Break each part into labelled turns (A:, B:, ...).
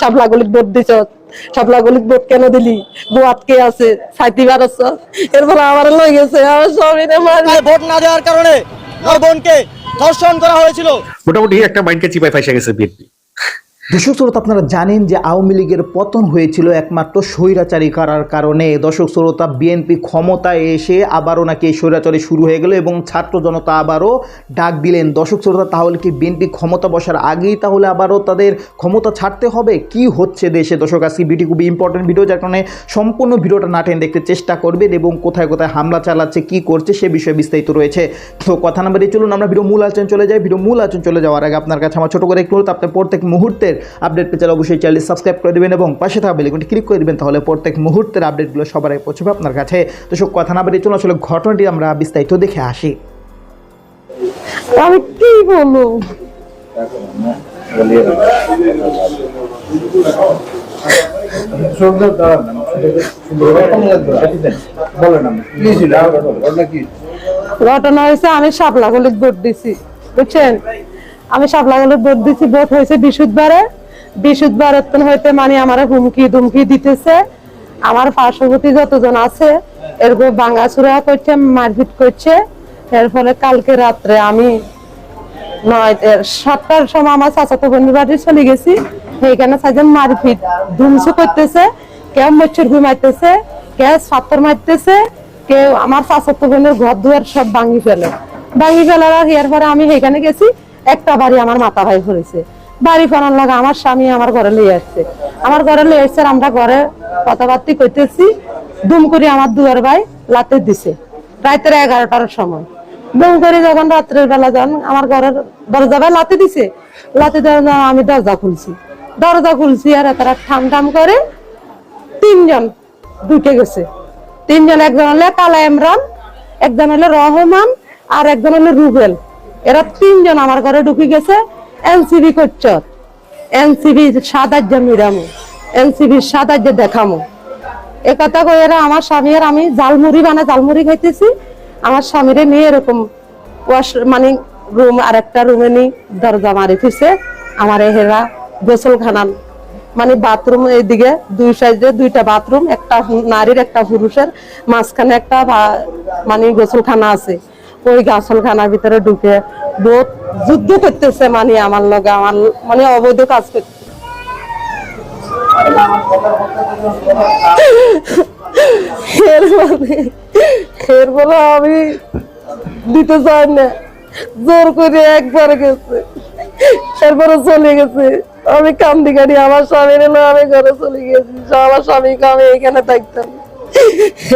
A: শাপলা গলিত ভোট দিছ ভোট কেন দিলি? আটকে আছে? সাইতি বারছ এরপর আমার লই গেছে আমার
B: ভোট না দেওয়ার কারণে আমার বোনকে ধর্ষণ করা হয়েছিল।
C: মোটামুটি একটা মাইন্ডকে চিপায় ফাইসা গেছে বিএনপি।
D: দর্শক শ্রোতা, আপনারা জানেন যে আওয়ামী লীগের পতন হয়েছিল একমাত্র স্বৈরাচারী কারার কারণে। দর্শক শ্রোতা, বিএনপি ক্ষমতায় এসে আবারও নাকি এই স্বৈরাচারী শুরু হয়ে গেল এবং ছাত্র জনতা আবারও ডাক দিলেন। দর্শক শ্রোতা, তাহলে কি বিএনপি ক্ষমতা বসার আগেই তাহলে আবারও তাদের ক্ষমতা ছাড়তে হবে? কি হচ্ছে দেশে? দর্শক, আজকে ভিডিও খুবই ইম্পর্টেন্ট ভিডিও যার কারণে সম্পূর্ণ ভিডিওটা না টেনে দেখতে চেষ্টা করবেন এবং কোথায় কোথায় হামলা চালাচ্ছে, কি করছে সে বিষয়ে বিস্তারিত রয়েছে। তো কথা নাম্বারে চলুন, আমরা ভিডিও মূল আলোচনা চলে যাই। ভিডিও মূল আলোচনা চলে যাওয়ার আগে আপনার কাছে আমার ছোটো করে একটু আপনার প্রত্যেক মুহূর্তের আপডেট পেতে অবশ্যই চ্যানেল সাবস্ক্রাইব করে দেবেন এবং পাশে থাকা বেলিকনটি ক্লিক করে দেবেন তাহলে প্রত্যেক মুহূর্তের আপডেটগুলো সবার আগে পৌঁছবে আপনার কাছে। তো সব কথা না বেরিয়ে চলুন আসলে ঘটনাটি আমরা বিস্তারিত দেখে আসি।
A: আমি কি বলব ঘটনা হয়েছে আমি শাপলা গলিত ভোট দিছি বুঝছেন? আমি শাপলা গলিত ভোট দিছি, ভোট হয়েছে বৃহস্পতিবারের তখন হইতে মানে আমার হুমকি দুমকি দিতেছে। আমার পার্শ্ববর্তী যতজন আছে, এরকম ভাঙাচুরা করছে, মারপিট করছে। এর ফলে কালকে রাত্রে আমি নয় সাতটার সময় আমার চাচাতো বন্ধু বাড়ি চলে গেছি। সেইখানে সাইজন মারপিট ধুমসু করতেছে, কেউ মচ্ছর ঘুমাইতেছে কেউ সাত্তর মারতেছে, কেউ আমার চাচাতো বোনের ঘর দুয়ার সব ভাঙি ফেলে। ভাঙি ফেলার এর পরে আমি সেইখানে গেছি। একটা বাড়ি আমার মাথা ভাই ধরেছে বাড়ি ফোনার লাগা আমার স্বামী আমার ঘরে লিয়ে আসছে। আমার ঘরে লিয়ে আসছে আমরা ঘরে কথাবার্তি করতেছি দুম করে আমার দুয়ার ভাই লাতে দিছে। রাতের এগারোটার সময়। দুম করে যখন রাত্রের বেলা যখন আমার ঘরের দরজা ভাই লাতে দিছে, লাতে আমি দরজা খুলছি। দরজা খুলছি আর তারা ঠাম ঠাম করে তিনজন ঢুকে গেছে। তিনজন, একজন হলে কালা ইমরান একজন হলে রহমান, আর একজন হলে রুবেল। এরা তিনজন আমার ঘরে ঢুকে গেছে। এনসিবি করছ। এনসিবি সাদার্য মিরামো। এনসিবি সাদার্য দেখামো। এ কথা কই এরা আমার স্বামী আর আমি জালমুড়ি বানা জালমুড়ি খাইতেছি। আমার স্বামীরে নিয়ে এরকম ওয়াশ মানে রুম আর একটা রুমে নি, দরজা মারি ফিরছে। আমার হেরা গোসলখানা মানে বাথরুম এইদিকে দুই সাইডে দুইটা বাথরুম একটা নারীর, একটা পুরুষের, মাঝখানে একটা মানে গোসলখানা আছে। ওই গোসলখানার ভিতরে ঢুকে বহুত যুদ্ধ করতেছে মানে আমার লগে, আমার মানে অবৈধ কাজ করতে মানে আমি দিতে চাই না। জোর করে একবার গেছে। এরপরে চলে গেছে। আমি কান্দি গাড়ি আমার স্বামী এলো আমি ঘরে চলে গেছি আমার স্বামীকে আমি এখানে থাকতাম।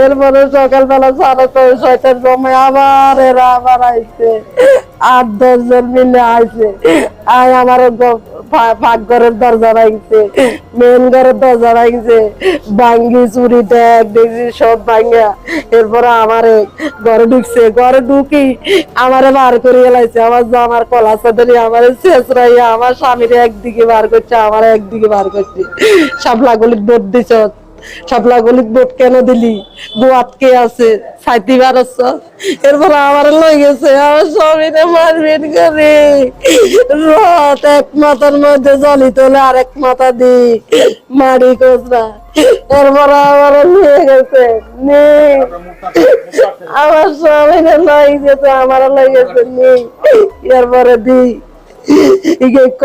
A: এরপরে সকালবেলা সাড়ে ছয়, ছয়টার সময় আবার এরা আবার আইছে। আট, দশ জন মিলে আইছে। আয় আমার ঘরের দরজা মেন ঘরের দরজা ভাঙ্গি, চুরি, ট্যাগ দেখছি সব ভাঙ্গা এরপরে আমারে ঘরে ঢুকছে। ঘরে ঢুকি আমারে বার করে আমার আমার কলা চাদরি আমার শেষ রাইয়া। আমার স্বামীর একদিকে বার করছে, আমার একদিকে বার করছে। সাপলা গলিত ভোট দিছ। সাপলা গলিত ভোট কেন দিলি? বউ আটকে আছে? সাইতি বারছ এরপর আমার লই গেছে, আমার স্বামীরে মারবেন করে। এক মাথার মধ্যে জলি তোলে আর এক মাথা দি মারি কোসরা এরপর আমার নিয়ে গেছে আমার স্বামীরে লই গেছে, আমার লই গেছে, নেই। এরপরে দি ইগে ক?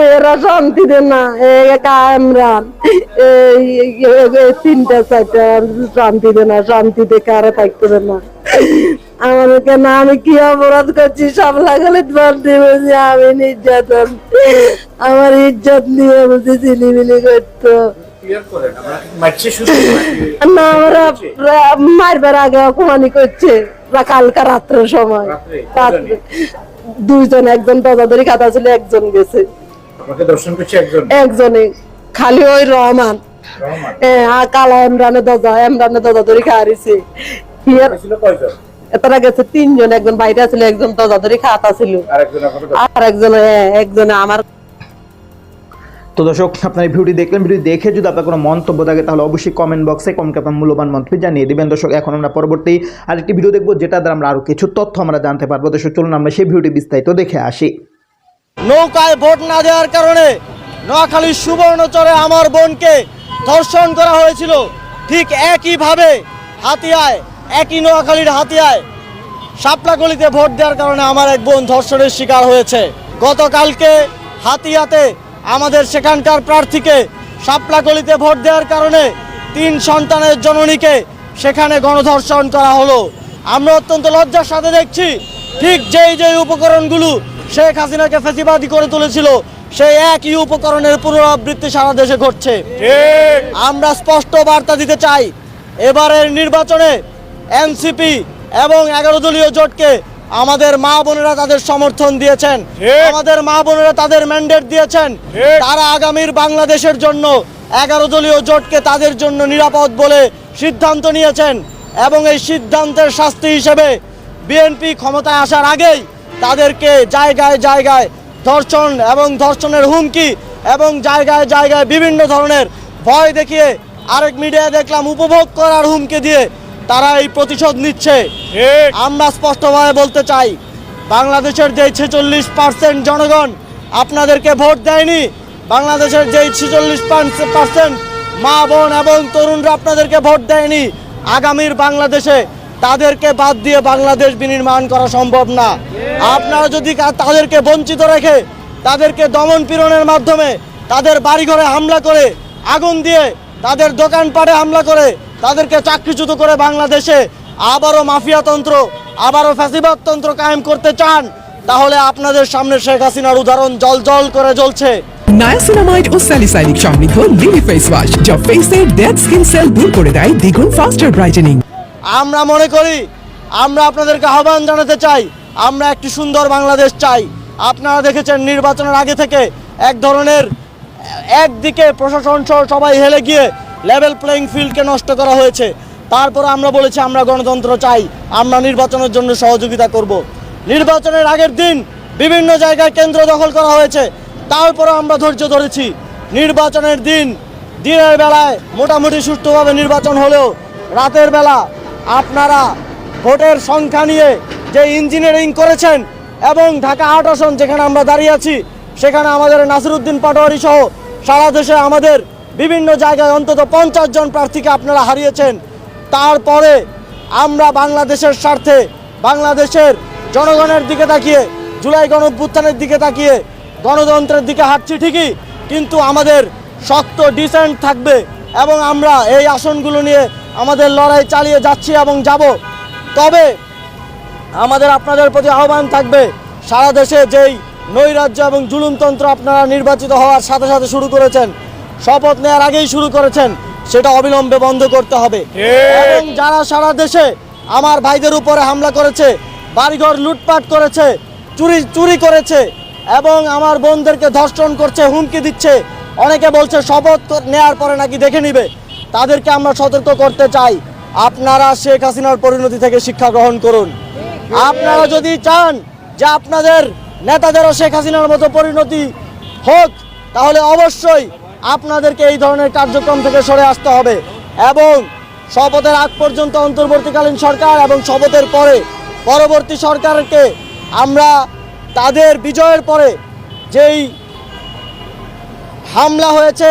A: এরা শান্তি দেন না চারটা শান্তি দেন না, শান্তি দেখে থাকতে দেন না। আমার কেন আমি কি অপরাধ করছি, সব লাগালে আমি নির্যাতন। আমার ইজ্জত নিয়ে বলছি চিলিমিলি করতো। না আমরা মারবার আগে অপমানি করছে রা- কালকা রাত্রের সময়। দুইজন একজন দরজাদারি খাতা ছিল একজন গেছে।
C: আপনাকে দর্শন করছে একজন?
A: একজনে খালি ওই রহমান। হ্যাঁ কালা এমরানের দাদা এমরানের দাদা ধরে হিয়ার গেছে তিনজন একজন বাইরে আছিল একজন ধরে খাতা ছিল
C: আর একজন
A: একজনে আমার
D: তো দর্শক, আপনার ভিডিওটি দেখলেন। ভিডিও দেখে যদি আপনার কোনো মন্তব্য থাকে, তাহলে অবশ্যই কমেন্ট বক্সে কমকে আপনার মূল্যবান মন্তব্য জানিয়ে দেবেন। দর্শক, এখন আমরা পরবর্তী আরেকটি ভিডিও দেখব যেটা দ্বারা আমরা আরও কিছু তথ্য আমরা জানতে পারব। দর্শক, চলুন আমরা সেই ভিডিওটি বিস্তারিত দেখে আসি।
B: নৌকায় ভোট না দেওয়ার কারণে নোয়াখালীর সুবর্ণচরে আমার বোনকে ধর্ষণ করা হয়েছিল। ঠিক একইভাবে হাতিয়ায়, একই নোয়াখালীর হাতিয়ায় শাপলাগলিতে ভোট দেওয়ার কারণে আমার এক বোন ধর্ষণের শিকার হয়েছে। গতকালকে হাতিয়াতে আমাদের সেখানকার প্রার্থীকে শাপলাগলিতে ভোট দেওয়ার কারণে তিন সন্তানের জননীকে সেখানে গণধর্ষণ করা হলো। আমরা অত্যন্ত লজ্জার সাথে দেখছি ঠিক যেই যেই উপকরণগুলো শেখ হাসিনাকে ফেসিবাদী করে তুলেছিল সেই একই উপকরণের পুনরাবৃত্তি সারা দেশে ঘটছে। আমরা স্পষ্ট বার্তা দিতে চাই এবারের নির্বাচনে এনসিপি এবং এগারো দলীয় জোটকে আমাদের মা বোনেরা তাদের সমর্থন দিয়েছেন। আমাদের মা বোনেরা তাদের ম্যান্ডেট দিয়েছেন। তারা আগামীর বাংলাদেশের জন্য এগারো দলীয় জোটকে তাদের জন্য নিরাপদ বলে সিদ্ধান্ত নিয়েছেন এবং এই সিদ্ধান্তের শাস্তি হিসেবে বিএনপি ক্ষমতায় আসার আগেই তাদেরকে জায়গায় জায়গায় ধর্ষণ এবং ধর্ষণের হুমকি এবং জায়গায় জায়গায় বিভিন্ন ধরনের ভয় দেখিয়ে আরেক মিডিয়ায় দেখলাম উপভোগ করার হুমকি দিয়ে তারা এই প্রতিশোধ নিচ্ছে। আমরা স্পষ্টভাবে বলতে চাই বাংলাদেশের যে ছেচল্লিশ পার্সেন্ট জনগণ আপনাদেরকে ভোট দেয়নি বাংলাদেশের যেই ছেচল্লিশ পার্সেন্ট মা বোন এবং তরুণরা আপনাদেরকে ভোট দেয়নি আগামীর বাংলাদেশে তাদেরকে বাদ দিয়ে বাংলাদেশ বিনির্মাণ করা সম্ভব না। আপনারা যদি তাদেরকে বঞ্চিত রেখে তাদেরকে দমন পীড়নের মাধ্যমে তাদের বাড়িঘরে হামলা করে আগুন দিয়ে তাদের দোকানপাটে হামলা করে তাদেরকে চাকরিচ্যুত করে বাংলাদেশে আবারও মাফিয়াতন্ত্র আবারও ফ্যাসিবাদতন্ত্র কায়েম করতে চান তাহলে আপনাদের সামনে শেখ হাসিনার উদাহরণ জল জল করে জ্বলছে।
E: নায়াসিনামাইড ও স্যালিসাইলিক সমৃদ্ধ লিলি ফেস ওয়াশ যা ফেসের ডেড স্কিন সেল দূর করে দেয় দ্বিগুণ ফাস্টার ব্রাইটেনিং
B: আমরা মনে করি আমরা আপনাদেরকে আহ্বান জানাতে চাই আমরা একটি সুন্দর বাংলাদেশ চাই। আপনারা দেখেছেন নির্বাচনের আগে থেকে এক ধরনের একদিকে প্রশাসন সহ সবাই হেলে গিয়ে লেভেল প্লেইং ফিল্ডকে নষ্ট করা হয়েছে। তারপর আমরা বলেছি, আমরা গণতন্ত্র চাই, আমরা নির্বাচনের জন্য সহযোগিতা করব। নির্বাচনের আগের দিন বিভিন্ন জায়গায় কেন্দ্র দখল করা হয়েছে। তারপরে আমরা ধৈর্য ধরেছি। নির্বাচনের দিন, দিনের বেলায় মোটামুটি সুষ্ঠুভাবে নির্বাচন হলেও রাতের বেলা আপনারা ভোটের সংখ্যা নিয়ে যে ইঞ্জিনিয়ারিং করেছেন এবং ঢাকা আট আসন যেখানে আমরা দাঁড়িয়ে আছি, সেখানে আমাদের নাসিরুদ্দিন পাটোয়ারি সহ সারা দেশে আমাদের বিভিন্ন জায়গায় অন্তত পঞ্চাশ জন প্রার্থীকে আপনারা হারিয়েছেন। তারপরে আমরা বাংলাদেশের স্বার্থে, বাংলাদেশের জনগণের দিকে তাকিয়ে, জুলাই গণ দিকে তাকিয়ে গণতন্ত্রের দিকে হাঁটছি ঠিকই, কিন্তু আমাদের শক্ত ডিসেন্ট থাকবে এবং আমরা এই আসনগুলো নিয়ে আমাদের লড়াই চালিয়ে যাচ্ছি এবং যাব। তবে আমাদের আপনাদের প্রতি আহ্বান থাকবে, সারা দেশে যেই নৈরাজ্য এবং জুলুমতন্ত্র আপনারা নির্বাচিত হওয়ার সাথে সাথে শুরু করেছেন শপথ নেওয়ার আগেই শুরু করেছেন সেটা অবিলম্বে বন্ধ করতে হবে। এবং যারা সারা দেশে আমার ভাইদের উপরে হামলা করেছে বাড়িঘর লুটপাট করেছে চুরি চুরি করেছে এবং আমার বোনদেরকে ধর্ষণ করছে হুমকি দিচ্ছে অনেকে বলছে শপথ নেয়ার পরে নাকি দেখে নিবে। তাদেরকে আমরা সতর্ক করতে চাই। আপনারা শেখ হাসিনার পরিণতি থেকে শিক্ষা গ্রহণ করুন। আপনারা যদি চান যে আপনাদের নেতাদেরও শেখ হাসিনার মতো পরিণতি হোক তাহলে অবশ্যই আপনাদেরকে এই ধরনের কার্যক্রম থেকে সরে আসতে হবে এবং শপথের আগ পর্যন্ত অন্তর্বর্তীকালীন সরকার এবং শপথের পরে পরবর্তী সরকারকে আমরা তাদের বিজয়ের পরে যেই হামলা হয়েছে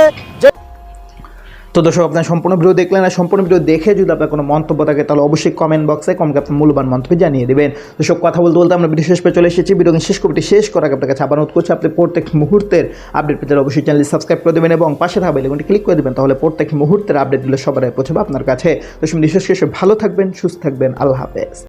D: তো দর্শক, আপনার সম্পূর্ণ ভিডিও দেখলেন আর সম্পূর্ণ ভিডিও দেখে যদি আপনার কোনো মন্তব্য থাকে, তাহলে অবশ্যই কমেন্ট বক্সে কমকে আপনার মূল্যবান মন্তব্য জানিয়ে দেবেন। তো সব কথা বলতে বলতে আমরা ভিডিও শেষ পেয়ে চলে এসেছি। ভিডিও শেষ কবিটি শেষ করার আপনার কাছে আবার অনুরোধ করছি, আপনি প্রত্যেক মুহূর্তের আপডেট পেতে অবশ্যই চ্যানেলটি সাবস্ক্রাইব করে দেবেন এবং পাশে থাকা বেলেগুনটি ক্লিক করে দেবেন, তাহলে প্রত্যেক মুহূর্তের আপডেটগুলো সবার পৌঁছবে আপনার কাছে। তো শেষ শেষে ভালো থাকবেন, সুস্থ থাকবেন, আল্লাহ হাফেজ।